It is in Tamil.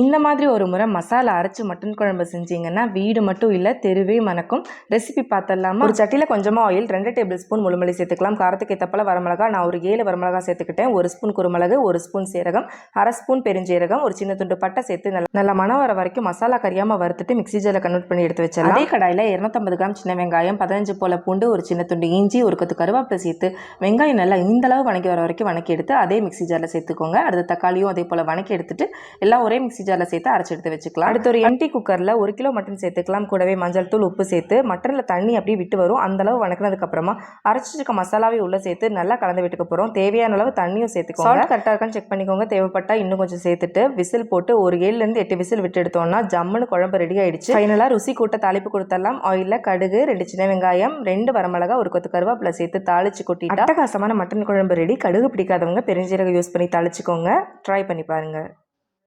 இந்த மாதிரி ஒரு முறை மசாலா அரைச்சி மட்டன் குழம்பு செஞ்சீங்கன்னா வீடு மட்டும் இல்லை தெருவே மணக்கும். ரெசிபி பார்த்தலாமா ஒரு சட்டியில் கொஞ்சமாக ஆயில் ரெண்டு டேபிள் ஸ்பூன் முழுமல்லி சேர்த்துக்கலாம். காரத்துக்கு ஏற்றப்பல வரமிளகா நான் ஒரு ஏழு வரமிளகா சேர்த்துக்கிட்டேன். ஒரு ஸ்பூன் குருமிளகு ஒரு ஸ்பூன் சீரகம் அரை ஸ்பூன் பெருஞ்சீரகம் ஒரு சின்ன துண்டு பட்டை சேர்த்து நல்லா நல்லா மணம் வர வரைக்கும் மசாலா கறியாமல் வறுத்துட்டு மிக்ஸி ஜாரில் கன்வெர்ட் பண்ணி எடுத்து வச்சிடலாம். அதே கடாயில் இரநூத்தம்பது கிராம் சின்ன வெங்காயம் பதினஞ்சு போல பூண்டு ஒரு சின்ன துண்டு இஞ்சி ஒரு கொத்து கருவேப்பிலை சேர்த்து வெங்காயம் நல்லா இந்த அளவு வணக்கி வர வரைக்கும் வணக்கி எடுத்து அதே மிக்ஸி ஜாரில் சேர்த்துக்கோங்க. அடுத்து தக்காளியும் அதே போல் வணக்கி எடுத்துட்டு எல்லாம் ஒரே மிக்ஸி ஜாரில் சேர்த்து அரைச்சி எடுத்து வச்சுக்கலாம். அடுத்து ஒரு எம்டி குக்கரில் ஒரு கிலோ மட்டன் சேர்த்துக்கலாம். கூடவே மஞ்சள் தூள் உப்பு சேர்த்து மட்டனில் தண்ணி அப்படியே விட்டு வரும். அந்த அளவு வணக்கினதுக்கப்புறமா அரைச்சி இருக்க மசாலாவை உள்ளே சேர்த்து நல்லா கலந்து விட்டுக்க போகிறோம் தேவையான அளவு தண்ணியும் சேர்த்துக்கோங்க. சால்ட் கரெக்டாக இருக்கான்னு செக் பண்ணிக்கோங்க. தேவைப்பட்டா இன்னும் கொஞ்சம் சேர்த்துட்டு விசில் போட்டு ஒரு ஏழுலேருந்து எட்டு விசில் விட்டு எடுத்தோம்னா ஜம்முன்னு குழம்பு ரெடி ஆயிடுச்சு. ஃபைனலாக ருசி கூட்ட தாளிப்பு கொடுத்துடலாம். ஆயிலில் கடுகு ரெண்டு சின்ன வெங்காயம் ரெண்டு வரமிளகா ஒரு கொத்து கருவேப்பிலை சேர்த்து தாளிச்சு கொட்டிட்டு அட்டகாசமான மட்டன் குழம்பு ரெடி கடுகு பிடிக்காதவங்க பெருஞ்சீரகம் யூஸ் பண்ணி தாளிச்சுக்கோங்க. ட்ரை பண்ணி பாருங்கள்